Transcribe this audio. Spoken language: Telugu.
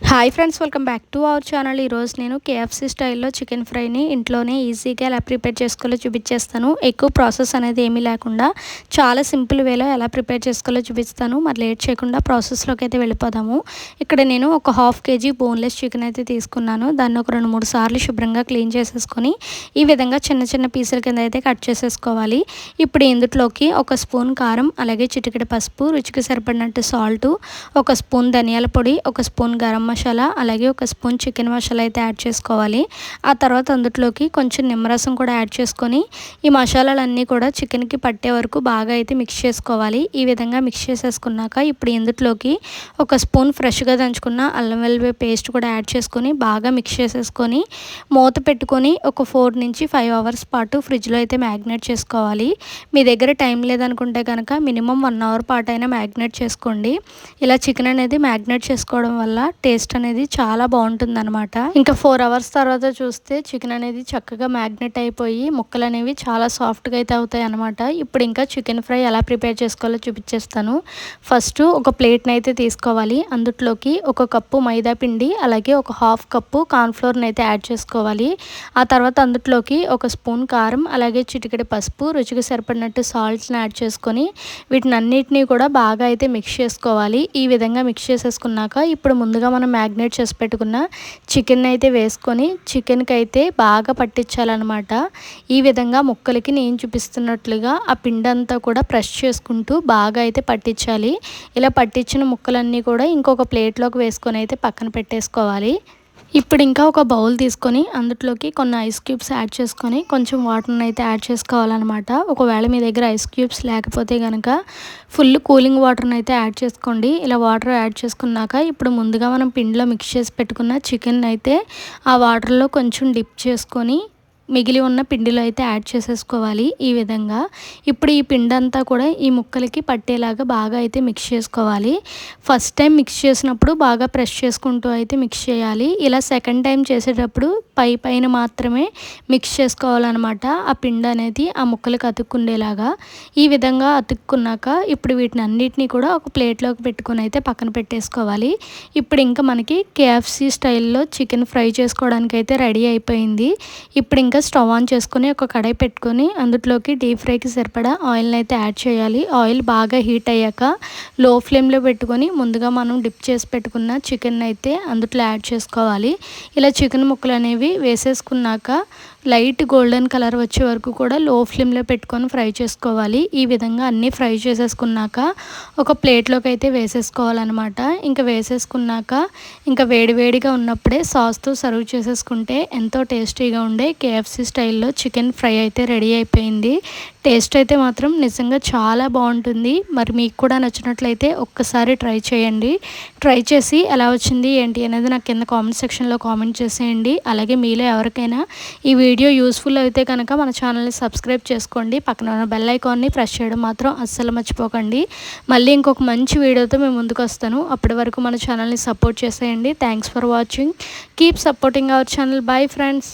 Hi friends welcome back to our channel. ఈరోజు నేను కేఎఫ్సీ స్టైల్లో చికెన్ ఫ్రైని ఇంట్లోనే ఈజీగా ఎలా ప్రిపేర్ చేసుకోవాలో చూపించేస్తాను. ఎక్కువ ప్రాసెస్ అనేది ఏమీ లేకుండా చాలా సింపుల్ వేలో ఎలా ప్రిపేర్ చేసుకోవాలో చూపిస్తాను. మరి లేట్ చేయకుండా ప్రాసెస్లోకి అయితే వెళ్ళిపోదాము. ఇక్కడ నేను ఒక హాఫ్ కేజీ బోన్లెస్ చికెన్ అయితే తీసుకున్నాను. దాన్ని ఒక రెండు మూడు సార్లు శుభ్రంగా క్లీన్ చేసేసుకొని ఈ విధంగా చిన్న చిన్న పీసుల కింద అయితే కట్ చేసేసుకోవాలి. ఇప్పుడు ఇందులోకి ఒక స్పూన్ కారం అలాగే చిటికెడ పసుపు రుచికి సరిపడినట్టు సాల్ట్ ఒక స్పూన్ ధనియాల పొడి ఒక స్పూన్ గరం మసాలా అలాగే ఒక స్పూన్ చికెన్ మసాలా అయితే యాడ్ చేసుకోవాలి. ఆ తర్వాత అందులోకి కొంచెం నిమ్మరసం కూడా యాడ్ చేసుకొని ఈ మసాలాలన్నీ కూడా చికెన్కి పట్టే వరకు బాగా అయితే మిక్స్ చేసుకోవాలి. ఈ విధంగా మిక్స్ చేసేసుకున్నాక ఇప్పుడు ఇందులోకి ఒక స్పూన్ ఫ్రెష్గా దంచుకున్న అల్లం వెల్లుల్లి పేస్ట్ కూడా యాడ్ చేసుకొని బాగా మిక్స్ చేసేసుకొని మూత పెట్టుకొని ఒక ఫోర్ నుంచి ఫైవ్ అవర్స్ పాటు ఫ్రిడ్జ్లో అయితే మ్యాగ్నేట్ చేసుకోవాలి. మీ దగ్గర టైం లేదనుకుంటే కనుక మినిమం వన్ అవర్ పాటు అయినా మ్యాగ్నేట్ చేసుకోండి. ఇలా చికెన్ అనేది మ్యాగ్నేట్ చేసుకోవడం వల్ల టేస్ట్ టేస్ట్ అనేది చాలా బాగుంటుంది అనమాట ఇంకా ఫోర్ అవర్స్ తర్వాత చూస్తే చికెన్ అనేది చక్కగా మ్యాగ్నెట్ అయిపోయి ముక్కలు అనేవి చాలా సాఫ్ట్గా అయితే అవుతాయి అనమాట ఇప్పుడు ఇంకా చికెన్ ఫ్రై ఎలా ప్రిపేర్ చేసుకోవాలో చూపించేస్తాను. ఫస్ట్ ఒక ప్లేట్ని అయితే తీసుకోవాలి. అందుట్లోకి ఒక కప్పు మైదా పిండి అలాగే ఒక హాఫ్ కప్పు కార్న్ఫ్లోర్ని అయితే యాడ్ చేసుకోవాలి. ఆ తర్వాత అందుట్లోకి ఒక స్పూన్ కారం అలాగే చిటికెడి పసుపు రుచికి సరిపడినట్టు సాల్ట్స్ని యాడ్ చేసుకొని వీటిని అన్నిటినీ కూడా బాగా అయితే మిక్స్ చేసుకోవాలి. ఈ విధంగా మిక్స్ చేసేసుకున్నాక ఇప్పుడు ముందుగా మనం మ్యాగ్నేట్ చేసి పెట్టుకున్న చికెన్ అయితే వేసుకొని చికెన్కి అయితే బాగా పట్టించాలన్నమాట. ఈ విధంగా ముక్కలకి నేను చూపిస్తున్నట్లుగా ఆ పిండి అంతా కూడా ప్రెస్ చేసుకుంటూ బాగా అయితే పట్టించాలి. ఇలా పట్టించిన ముక్కలన్నీ కూడా ఇంకొక ప్లేట్లోకి వేసుకొని అయితే పక్కన పెట్టేసుకోవాలి. ఇప్పుడు ఇంకా ఒక బౌల్ తీసుకొని అందులోకి కొన్ని ఐస్ క్యూబ్స్ యాడ్ చేసుకొని కొంచెం వాటర్ని అయితే యాడ్ చేసుకోవాలన్నమాట. ఒకవేళ మీ దగ్గర ఐస్ క్యూబ్స్ లేకపోతే కనుక ఫుల్ కూలింగ్ వాటర్ని అయితే యాడ్ చేసుకోండి. ఇలా వాటర్ యాడ్ చేసుకున్నాక ఇప్పుడు ముందుగా మనం పిండిలో మిక్స్ చేసి పెట్టుకున్న చికెన్ అయితే ఆ వాటర్లో కొంచెం డిప్ చేసుకొని మిగిలి ఉన్న పిండిలో అయితే యాడ్ చేసేసుకోవాలి ఈ విధంగా. ఇప్పుడు ఈ పిండి అంతా కూడా ఈ ముక్కలకి పట్టేలాగా బాగా అయితే మిక్స్ చేసుకోవాలి. ఫస్ట్ టైం మిక్స్ చేసినప్పుడు బాగా ప్రెస్ చేసుకుంటూ అయితే మిక్స్ చేయాలి. ఇలా సెకండ్ టైం చేసేటప్పుడు పై పైన మాత్రమే మిక్స్ చేసుకోవాలన్నమాట. ఆ పిండి అనేది ఆ ముక్కలకి అతుక్కుండేలాగా. ఈ విధంగా అతుక్కున్నాక ఇప్పుడు వీటిని అన్నిటినీ కూడా ఒక ప్లేట్లోకి పెట్టుకొని అయితే పక్కన పెట్టేసుకోవాలి. ఇప్పుడు ఇంకా మనకి కేఎఫ్సి స్టైల్లో చికెన్ ఫ్రై చేసుకోవడానికి అయితే రెడీ అయిపోయింది. ఇప్పుడు ఇంకా స్టవ్ ఆన్ చేసుకొని ఒక కడాయి పెట్టుకొని అందులోకి డీప్ ఫ్రైకి సరిపడా ఆయిల్ని అయితే యాడ్ చేయాలి. ఆయిల్ బాగా హీట్ అయ్యాక లో ఫ్లేమ్లో పెట్టుకొని ముందుగా మనం డిప్ చేసి పెట్టుకున్న చికెన్ అయితే అందులో యాడ్ చేసుకోవాలి. ఇలా చికెన్ ముక్కలు అనేవి వేసేసుకున్నాక లైట్ గోల్డెన్ కలర్ వచ్చే వరకు కూడా లో ఫ్లేమ్లో పెట్టుకొని ఫ్రై చేసుకోవాలి. ఈ విధంగా అన్నీ ఫ్రై చేసేసుకున్నాక ఒక ప్లేట్లోకి అయితే వేసేసుకోవాలన్నమాట. ఇంకా వేసేసుకున్నాక ఇంకా వేడివేడిగా ఉన్నప్పుడే సాస్తో సర్వ్ చేసేసుకుంటే ఎంతో టేస్టీగా ఉండే కేఎఫ్సి స్టైల్లో చికెన్ ఫ్రై అయితే రెడీ అయిపోయింది. టేస్ట్ అయితే మాత్రం నిజంగా చాలా బాగుంటుంది. మరి మీకు కూడా నచ్చినట్లయితే ఒక్కసారి ట్రై చేయండి. ట్రై చేసి ఎలా వచ్చింది ఏంటి అనేది నాకు కింద కామెంట్ సెక్షన్లో కామెంట్ చేసేయండి. అలాగే మీలో ఎవరికైనా ఈ వీడియో యూస్ఫుల్ అయితే కనుక మన ఛానల్ని సబ్స్క్రైబ్ చేసుకోండి. పక్కన ఉన్న బెల్ ఐకాన్ని ప్రెస్ చేయడం మాత్రం అస్సలు మర్చిపోకండి. మళ్ళీ ఇంకొక మంచి వీడియోతో మేము ముందుకు వస్తాను. అప్పటి వరకు మన ఛానల్ని సపోర్ట్ చేసేయండి. Thanks for watching keep supporting our channel bye friends